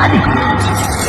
ಮರಿಸ್ವಾಮಿ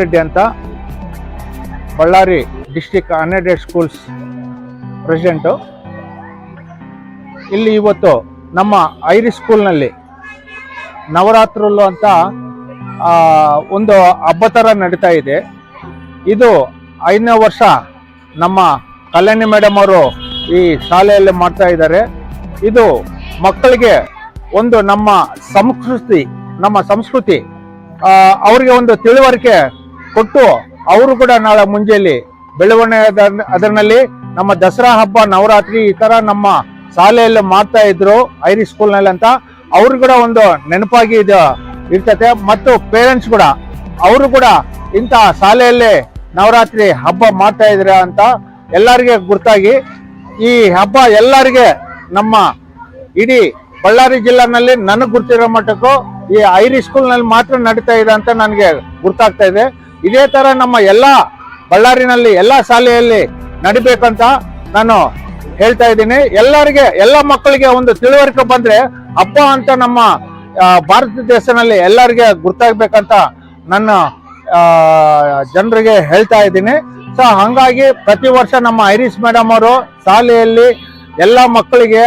ರೆಡ್ಡಿ ಅಂತ Ballari district unaided schools president. ಇಲ್ಲಿ ಇವತ್ತು ನಮ್ಮ ಐರಿ ಸ್ಕೂಲ್ನಲ್ಲಿ ನವರಾತ್ರುಲು ಅಂತ ಒಂದು ಹಬ್ಬ ಥರ ನಡೀತಾ ಇದೆ. ಇದು ಐದನೇ ವರ್ಷ ನಮ್ಮ ಕಲ್ಯಾಣಿ ಮೇಡಮ್ ಅವರು ಈ ಶಾಲೆಯಲ್ಲಿ ಮಾಡ್ತಾ ಇದ್ದಾರೆ. ಇದು ಮಕ್ಕಳಿಗೆ ಒಂದು ನಮ್ಮ ಸಂಸ್ಕೃತಿ ನಮ್ಮ ಸಂಸ್ಕೃತಿ ಅವ್ರಿಗೆ ಒಂದು ತಿಳುವಳಿಕೆ ಕೊಟ್ಟು ಅವರು ಕೂಡ ನಾಳೆ ಮುಂಜೆಯಲ್ಲಿ ಬೆಳವಣಿಗೆ ಅದರ- ಅದರಲ್ಲಿ ನಮ್ಮ ದಸರಾ ಹಬ್ಬ, ನವರಾತ್ರಿ ಈ ತರ ನಮ್ಮ ಶಾಲೆಯಲ್ಲಿ ಮಾಡ್ತಾ ಇದ್ರು ಐರಿ ಸ್ಕೂಲ್ನಲ್ಲಿ ಅಂತ. ಅವ್ರು ಕೂಡ ಒಂದು ನೆನಪಾಗಿ ಇದು ಇರ್ತತೆ. ಮತ್ತು ಪೇರೆಂಟ್ಸ್ ಕೂಡ, ಅವರು ಕೂಡ ಇಂಥ ಶಾಲೆಯಲ್ಲಿ ನವರಾತ್ರಿ ಹಬ್ಬ ಮಾಡ್ತಾ ಇದ್ರ ಅಂತ ಎಲ್ಲರಿಗೆ ಗುರ್ತಾಗಿ ಈ ಹಬ್ಬ ಎಲ್ಲರಿಗೆ ನಮ್ಮ ಇಡೀ ಬಳ್ಳಾರಿ ಜಿಲ್ಲೆನಲ್ಲಿ ನನಗೆ ಗೊತ್ತಿರೋ ಮಟ್ಟಕ್ಕೂ ಈ ಐರಿ ಸ್ಕೂಲ್ನಲ್ಲಿ ಮಾತ್ರ ನಡೀತಾ ಇದೆ ಅಂತ ನನಗೆ ಗುರ್ತಾಗ್ತಾ ಇದೆ. ಇದೇ ತರ ನಮ್ಮ ಎಲ್ಲಾ ಬಳ್ಳಾರಿನಲ್ಲಿ ಎಲ್ಲಾ ಶಾಲೆಯಲ್ಲಿ ನಡಿಬೇಕಂತ ನಾನು ಹೇಳ್ತಾ ಇದ್ದೀನಿ. ಎಲ್ಲರಿಗೆ, ಎಲ್ಲ ಮಕ್ಕಳಿಗೆ ಒಂದು ತಿಳುವಳಿಕೆ ಬಂದ್ರೆ ಹಬ್ಬ ಅಂತ ನಮ್ಮ ಭಾರತ ದೇಶದಲ್ಲಿ ಎಲ್ಲರಿಗೆ ಗುರ್ತಾಗ್ಬೇಕಂತ ನನ್ನ ಜನರಿಗೆ ಹೇಳ್ತಾ ಇದ್ದೀನಿ. ಸೊ ಹಂಗಾಗಿ ಪ್ರತಿ ವರ್ಷ ನಮ್ಮ ಐರಿಸ್ ಮೇಡಮ್ ಅವರು ಶಾಲೆಯಲ್ಲಿ ಎಲ್ಲ ಮಕ್ಕಳಿಗೆ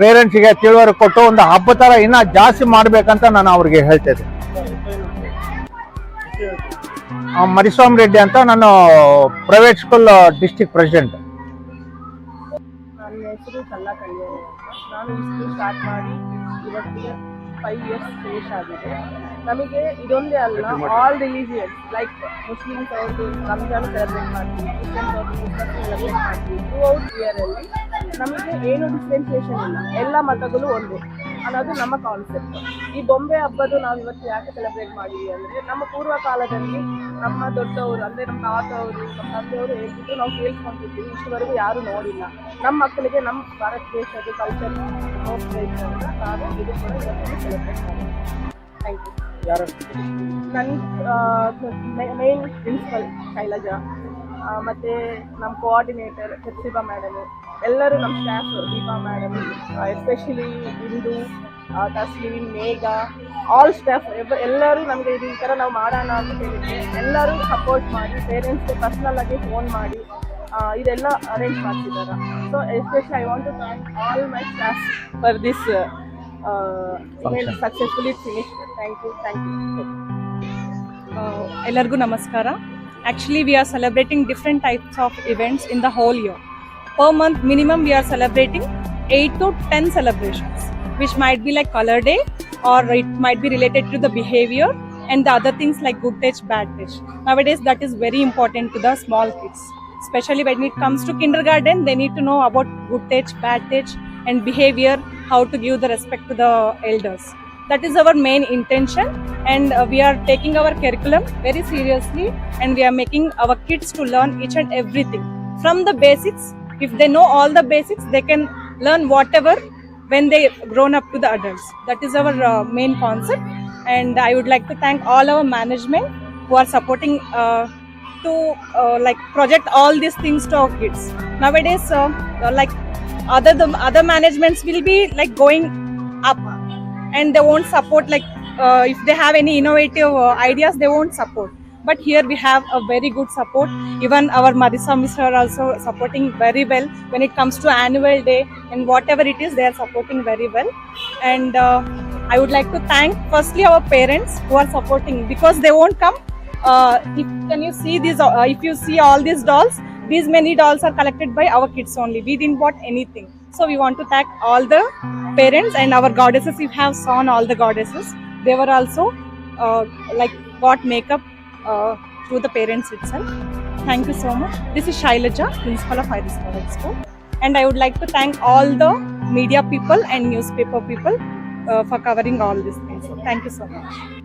ಪೇರೆಂಟ್ಸ್ಗೆ ತಿಳುವಳಿಕೆ ಕೊಟ್ಟು ಒಂದು ಹಬ್ಬ ತರ ಇನ್ನ ಜಾಸ್ತಿ ಮಾಡ್ಬೇಕಂತ ನಾನು ಅವ್ರಿಗೆ ಹೇಳ್ತಿದ್ದೆ ಮರಿಸ್ವಾಮಿ ರೆಡ್ಡಿ ಅಂತ ನಾನು ಪ್ರೈವೇಟ್ ಸ್ಕೂಲ್ ಡಿಸ್ಟಿಕ್ ಪ್ರೆಸಿಡೆಂಟ್ ನನ್ನ ಹೆಸರು ಕಲ್ಲಾ ಕಲ್ಯಾಣಿ ನಾನು ಸ್ಕೂಲ್ ಸ್ಟಾರ್ಟ್ ಮಾಡಿ ಇವತ್ತಿಗೆ ಫೈವ್ ಇಯರ್ಸ್ ಫಿನಿಶ್ ಆಗಿದೆ. ನಮಗೆ ಇದೊಂದೇ ಅಲ್ಲ ಆಲ್ ರಿಲಿಜಿಯನ್ಸ್ ಲೈಕ್ ಮುಸ್ಲಿಮ್ಸ್ ಅವ್ರದ್ದು ರಂಜಾನ್ ಸೆಲೆಬ್ರೇಟ್ ಮಾಡ್ತೀವಿ ಕ್ರಿಶ್ಚಿಯನ್ಸ್ ಅವ್ರದ್ದು ಸೆಲೆಬ್ರೇಟ್ ಮಾಡ್ತೀವಿ. ಥ್ರೂ ಔಟ್ ಇಯರಲ್ಲಿ ನಮಗೆ ಏನು ಡಿಫ್ರೆನ್ಸಿಯೇಷನ್ ಇಲ್ಲ. ಎಲ್ಲ ಮತಗಳು ಒಂದೇ. ಅನ್ನೋದು ನಮ್ಮ ಕಾನ್ಸೆಪ್ಟ್ ಈ ಬೊಂಬೆ ಹಬ್ಬದ ನಾವು ಇವತ್ತು ಯಾಕೆ ಸೆಲೆಬ್ರೇಟ್ ಮಾಡಿದ್ವಿ ಅಂದರೆ ನಮ್ಮ ಪೂರ್ವ ಕಾಲದಲ್ಲಿ ನಮ್ಮ ದೊಡ್ಡವರು ಅಂದರೆ ನಮ್ಮ ತಾತವರು ನಮ್ಮ ತಂದೆಯವರು ಹೇಳ್ಬಿಟ್ಟು ನಾವು ಕೇಳ್ಕೊಂಡಿದ್ದೀವಿ ಇಷ್ಟವರೆಗೂ ಯಾರು ನೋಡಿಲ್ಲ. ನಮ್ಮ ಮಕ್ಕಳಿಗೆ ನಮ್ಮ ಭಾರತ ದೇಶದ ಕಲ್ಚರ್ ನೋಡ್ಬೇಕು ಅಂತ ಇದು ಕೂಡ ಇವತ್ತು ಸೆಲೆಬ್ರೇಟ್ ಮಾಡಿದ್ವಿ. ಥ್ಯಾಂಕ್ ಯು ಯಾರು ನನ್ನ ಮೇನ್ ಪ್ರಿನ್ಸಿಪಲ್ ಶೈಲಜಾ. ಮತ್ತೆ ನಮ್ಮ ಕೋಆರ್ಡಿನೇಟರ್ ಪ್ರತಿಭಾ ಮೇಡಮ್ ಎಲ್ಲರೂ ನಮ್ಮ ಸ್ಟಾಫ್ ದೀಪಾ ಮೇಡಮ್ ಎಸ್ಪೆಷಲಿ ಇಂದು ತಸ್ಲೀನ್ ಮೇಘ ಆಲ್ ಸ್ಟಾಫ್ ಎಲ್ಲರೂ ನಮಗೆ ಇದು ಈ ಥರ ನಾವು ಮಾಡೋಣ ಅಂತ ಹೇಳಿದ್ರೆ. ಎಲ್ಲರೂ ಸಪೋರ್ಟ್ ಮಾಡಿ ಪೇರೆಂಟ್ಸ್ಗೆ ಪರ್ಸ್ನಲ್ ಆಗಿ ಫೋನ್ ಮಾಡಿ ಇದೆಲ್ಲ ಅರೇಂಜ್ ಮಾಡ್ತಿದ್ದಾರೆ so especially I want to thank all my staff for this successfully finish thank you thank you ಎಲ್ಲರಿಗೂ ನಮಸ್ಕಾರ. Actually, we are celebrating different types of events in the whole year. Per month minimum, we are celebrating 8 to 10 celebrations, which might be like color day or it might be related to the behavior and the other things like good touch, bad touch. Nowadays, that is very important to the small kids. Especially when it comes to kindergarten, they need to know about good touch, bad touch, and behavior, how to give the respect to the elders. That is our main intention, and uh, we are taking our curriculum very seriously, and we are making our kids to learn each and everything from the basics. If they know all the basics, they can learn whatever when they grown up to the adults. That is our uh, main concept, and I would like to thank all our management who are supporting uh, to uh, like project all these things to our kids. Nowadays, uh, like other the other managements will be like going up and they won't support like uh, if they have any innovative uh, ideas they won't support. But here we have a very good support. Even our marisa mister are also supporting very well when it comes to annual day and whatever it is they are supporting very well. And uh, i would like to thank firstly our parents who are supporting because they won't come. Uh, if, can you see these uh, if you see all these dolls these many dolls are collected by our kids only. We didn't bought anything so we want to thank all the parents and our goddesses. You have seen all the goddesses. They were also uh, like got makeup uh, through the parents itself. Thank you so much. This is shailaja principal of iris school. And i would like to thank all the media people and newspaper people uh, for covering all these things. Thank you so much